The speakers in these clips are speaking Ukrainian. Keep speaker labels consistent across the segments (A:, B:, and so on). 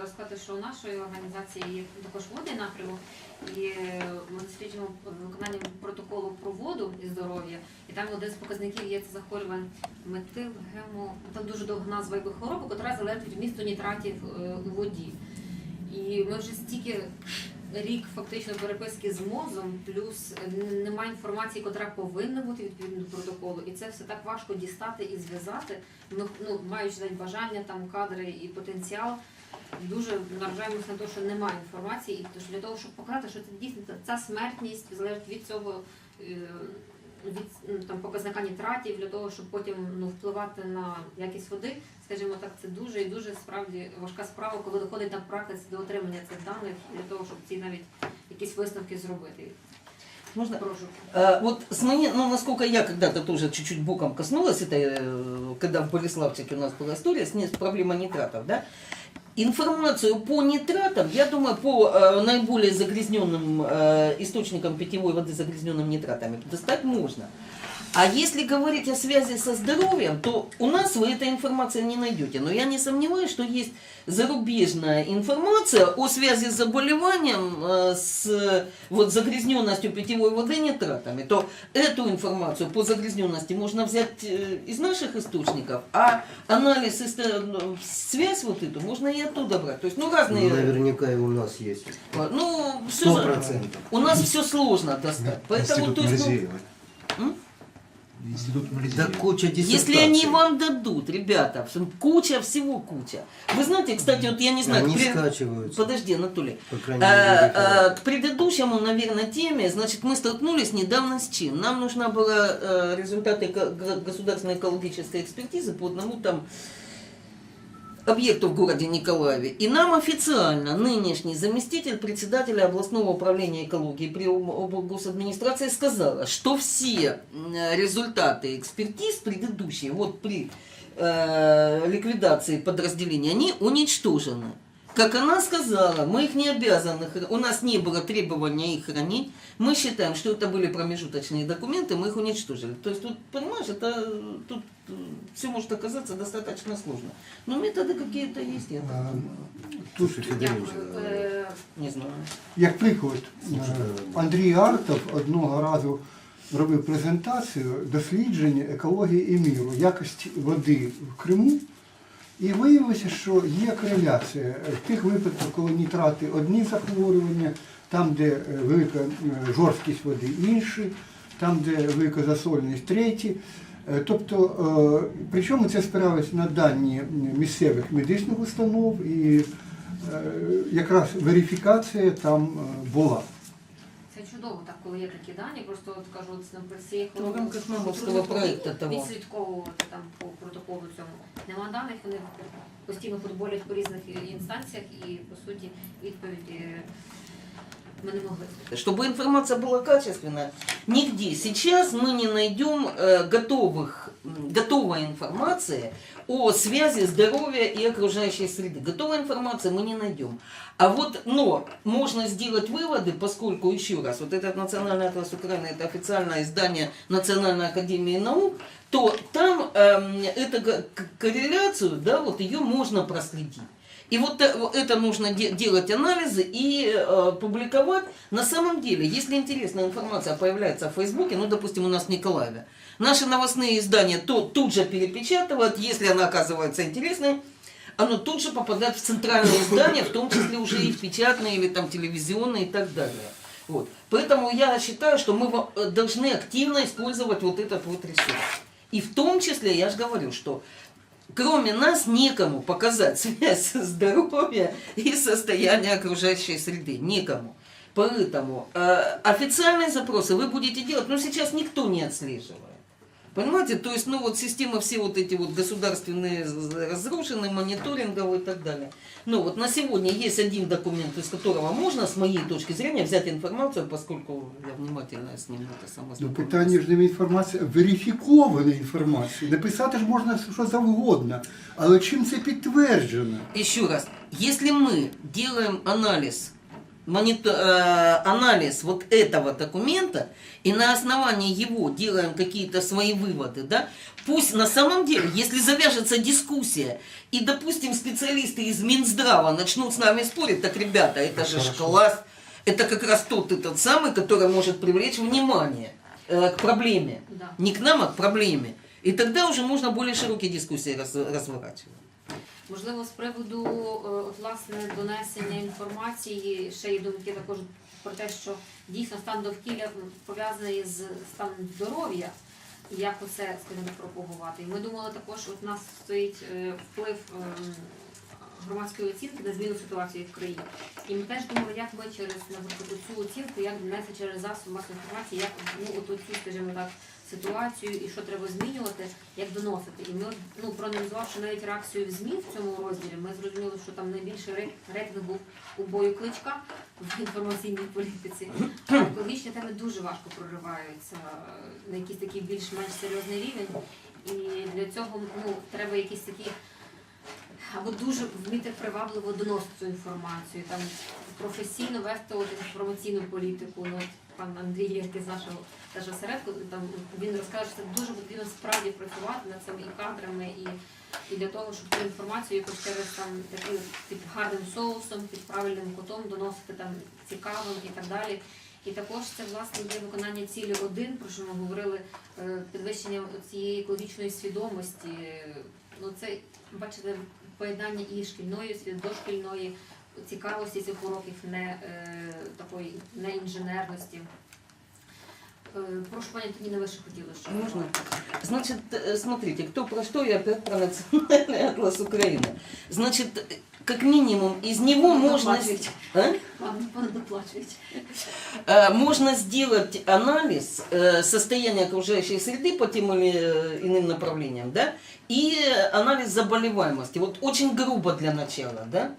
A: розказати, що у нашої організації є також водний напрямок, і е, ми досліджуємо виконання протоколу про воду і здоров'я. І там один з показників є це захворювань метил, гемо, там дуже довга назва якої хвороби, яка залежить від вмісту нітратів е, у воді. І ми вже стільки рік фактично переписки з МОЗом, плюс немає інформації, яка повинна бути відповідно до протоколу, і це все так важко дістати і зв'язати. Ну, маючи навіть бажання, там кадри і потенціал Дуже наражаємося на те, що немає інформації, і тож для того, щоб показати, що це дійсно та- ця смертність залежить від цього е, від ну, там показника нітратів, для того, щоб потім ну впливати на якість води, скажімо так, це дуже і дуже справді важка справа, коли доходить на практиці до отримання цих даних для того, щоб ці навіть якісь висновки зробити.
B: Можно?
A: Прошу.
B: А, вот с моей, ну, насколько я когда-то тоже чуть-чуть боком коснулась этой, э, когда в Болеславчике у нас была история с, не- с проблемой нитратов, да, информацию по нитратам, я думаю, по э, наиболее загрязненным э, источникам питьевой воды, загрязненным нитратами, достать можно. А если говорить о связи со здоровьем, то у нас вы этой информации не найдете. Но я не сомневаюсь, что есть зарубежная информация о связи с заболеванием э, с э, вот, загрязненностью питьевой воды нитратами. То эту информацию по загрязненности можно взять э, из наших источников, а анализ, ну, связь вот эту можно и оттуда брать. То есть, ну, разные...
C: Наверняка и у нас есть.
B: Ну, все,
C: процентов.
B: у нас все сложно достать. Поэтому,
D: Институт
B: то есть, ну?
D: Институт
C: Да
D: Мерзеева.
C: куча диссертаций.
B: Если они вам дадут, ребята, куча всего куча. Вы знаете, кстати, вот я не знаю,
C: Они
B: к пред-
C: скачиваются.
B: подожди, Анатолий.
C: По крайней
B: Э,
C: мере,
B: э, К предыдущему, наверное, теме, значит, мы столкнулись недавно с чем? Нам нужна была э, результаты эко- г- государственной экологической экспертизы по одному там объекту в городе Николаеве. И нам официально нынешний заместитель председателя областного управления экологии при облгосадминистрации сказала, что все результаты экспертиз предыдущие, вот при э, ликвидации подразделений, они уничтожены. Как она сказала, мы их не обязаны, хра- у нас не было требования их хранить. Мы считаем, что это были промежуточные документы, мы их уничтожили. То есть тут, понимаешь, это э, тут все может оказаться достаточно сложно. Но методы какие-то есть, я так
E: А,
B: думаю.
C: Слушай, Федорович,
A: Дякую. Е,
B: Не знаю.
E: Як приклад, е, Андрій Артов одного разу робив презентацію дослідження екології і міру, якості води в Криму. І виявилося, що є кореляція в тих випадках, коли нітрати одні захворювання, там, де е, велика е, жорсткість води інші, там, де велика засоленість треті. Е, Тобто, причому це спиралось на дані місцевих медичних установ і якраз верифікація там була.
A: Це чудово, так коли є такі дані. Просто от кажу, нам
B: Ну, в рамках мамовського проекту того.
A: відслідковувати там по протоколу цьому. Нема даних, вони постійно футболять по різних інстанціях і по суті відповіді
B: Чтобы информация была качественная, нигде сейчас мы не найдем э, готовых, готовой информации о связи здоровья и окружающей среды. Готовой информации мы не найдем. А вот, но можно сделать выводы, поскольку, еще раз, вот этот Национальный атлас Украины, это официальное издание Национальной академии наук, то там эм, эту корреляцию, да, вот ее можно проследить. И вот э, вот это нужно де- делать анализы и э, публиковать. На самом деле, если интересная информация появляется в Фейсбуке, ну, допустим, у нас в Николаеве, наши новостные издания то тут же перепечатывают, если она оказывается интересной, оно тут же попадает в центральные издания, в том числе уже и в печатные или там телевизионные и так далее. Вот. Поэтому я считаю, что мы э, должны активно использовать вот этот вот ресурс. И в том числе, я же говорю, что кроме нас некому показать связь здоровья и состояния окружающей среды. Некому. Поэтому э, официальные запросы вы будете делать, но сейчас никто не отслеживает. Понимаете, то есть, ну вот системы все вот эти вот государственные з- разрушены, мониторинговые и так далее. Ну вот на сегодня есть один документ, из которого можно, с моей точки зрения, взять информацию, поскольку я внимательно с ним это само
E: Ну, питання ж не інформація, верифікована інформація. Написати ж можна що завгодно, але чим це підтверджено?
B: Еще раз, если мы делаем анализ монито- э, анализ вот этого документа и на основании его делаем какие-то свои выводы, да, пусть на самом деле, если завяжется дискуссия, и, допустим, специалисты из Минздрава начнут с нами спорить, так, ребята, это же ж класс, это как раз тот этот самый, который может привлечь внимание э, к проблеме.
A: Да.
B: Не к нам, а к проблеме. И тогда уже можно более широкие дискуссии раз- разворачивать.
A: Можливо, з приводу е, власне донесення інформації, ще є думки також про те, що дійсно стан довкілля пов'язаний з станом здоров'я, і як оце, скажімо, пропагувати. І ми думали також, от у нас стоїть е, вплив ем, громадської оцінки на зміну ситуації в країні. І ми теж думали, як ми через наприклад, цю оцінку, як донести через засоби масової інформації, як ну, от цю, скажімо так, ситуацію і що треба змінювати, як доносити. І ми, ну, проаналізувавши навіть реакцію в ЗМІ в цьому розділі, ми зрозуміли, що там найбільший рей- рейтинг був у бою кличка в інформаційній політиці. А екологічні теми дуже важко прориваються на якийсь такий більш-менш серйозний рівень. І для цього ну, треба якісь такі або дуже вміти привабливо доносити цю інформацію, там професійно вести от інформаційну політику. Ну, пан Андрій, який з нашого теж осередку, там він розкаже, що це дуже потрібно справді працювати над цими і кадрами, і, і для того, щоб цю інформацію якось через там такий от під гарним соусом, під правильним кутом доносити там цікавим і так далі. І також це власне є виконання цілі один, про що ми говорили, е, підвищення цієї екологічної свідомості. Ну це бачите, поєднання і шкільної і дошкільної цікавості цих уроків, не е, такої не інженерності. Е, прошу пані Антоніна, ви ще хотіли що
B: Можно? Значит, э, смотрите, кто про что, я опять про национальный атлас Украины. Значит, э, как минимум из него можно...
A: Доплачивать.
B: А?
A: Вам пане доплачують.
B: Э, Можно сделать анализ э, состояния окружающей среды по тем или э, иным направлениям, да, и э, анализ заболеваемости. Вот очень грубо для начала, да.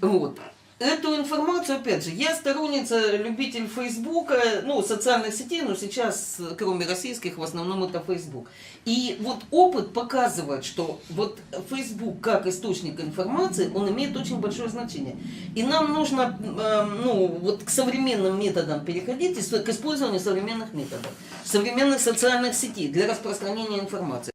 B: Вот. Эту информацию, опять же, я сторонница, любитель Фейсбука, ну, социальных сетей, но сейчас, кроме российских, в основном это Фейсбук. И вот опыт показывает, что вот Фейсбук как источник информации, он имеет очень большое значение. И нам нужно, э, ну, вот к современным методам переходить, к использованию современных методов, современных социальных сетей для распространения информации.